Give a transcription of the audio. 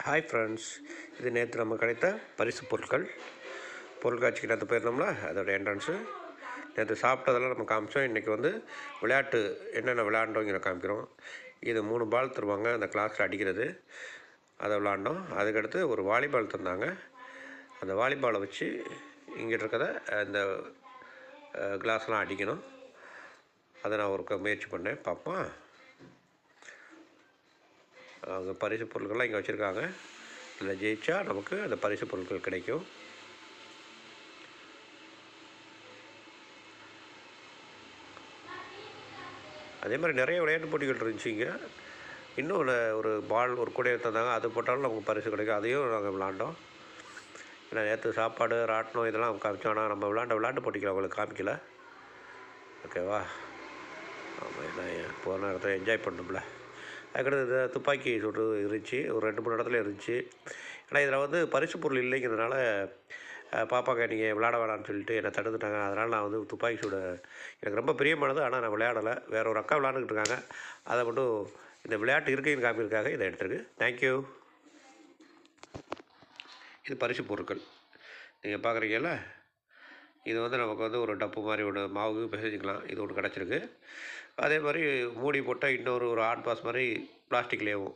Hi friends இது நேற்று நம்ம கிடைத்த பரிசு பொருட்கள். பொருட்காட்சிக்கு நேற்று போயிருந்தோம்ல அதோட என்ட்ரன்ஸு நேற்று சாப்பிட்டதெல்லாம் நம்ம காமிச்சோம். இன்றைக்கி வந்து விளையாட்டு என்னென்ன விளையாண்டோங்கிற காமிக்கிறோம். இது மூணு பால் தருவாங்க. அந்த கிளாஸில் அடிக்கிறது. அதை விளாண்டோம் அதுக்கடுத்து ஒரு வாலிபால் தந்தாங்க. அந்த வாலிபாலை வச்சு இங்கிட்டு இருக்கிறத அந்த கிளாஸ்லாம் அடிக்கணும். அதை நான் ஒரு முயற்சி பண்ணேன். பார்ப்போம். அந்த பரிசு பொருட்கள்லாம் இங்கே வச்சுருக்காங்க. இதில் ஜெயிச்சா நமக்கு அந்த பரிசு பொருட்கள் கிடைக்கும். அதே மாதிரி நிறைய விளையாட்டு போட்டிகள் இருந்துச்சுங்க இன்னும் ஒரு பால் ஒரு கூடையை தந்தாங்க. அது போட்டாலும் நமக்கு பரிசு கிடைக்கும். அதையும் நாங்கள் விளாண்டோம். ஏன்னா நேற்று சாப்பாடு ராட்டினம் இதெல்லாம் காமிச்சோம். ஆனால் நம்ம விளாண்ட விளையாட்டு போட்டிகள் அவங்களுக்கு காமிக்கல. ஓகேவா? ஆமாம் ஏன்னா போன இடத்துல என்ஜாய் பண்ணோம்ல. அதுக்கடுத்து துப்பாக்கி சுட்டு இருந்துச்சு. ஒரு ரெண்டு மூணு இடத்துல இருந்துச்சு. ஆனால் இதில் வந்து பரிசு பொருள் இல்லைங்கிறதுனால பாப்பாக்க பாப்பாக்கா நீங்கள் விளையாட வேணாம்னு சொல்லிட்டு என்னை தடுத்துட்டாங்க. அதனால் நான் வந்து துப்பாக்கி சூட எனக்கு ரொம்ப பிரியமானது. ஆனால் நான் விளையாடலை. வேற ஒரு அக்கா விளையாண்டுக்கிட்டு இருக்காங்க. அதை மட்டும் இந்த விளையாட்டு இருக்குன்னு காமியிருக்காங்க இதை எடுத்துருக்கு. தேங்க்யூ இது பரிசு பொருட்கள். நீங்கள் பார்க்குறீங்கல்ல இது வந்து நமக்கு வந்து ஒரு டப்பு மாதிரி ஒன்று மாவு பிசைஞ்சிக்கலாம். இது ஒன்று கிடச்சிருக்கு. அதே மாதிரி மூடி போட்டால் இன்னொரு ஒரு ஹாட் பாஸ் மாதிரி பிளாஸ்டிக்லேயும்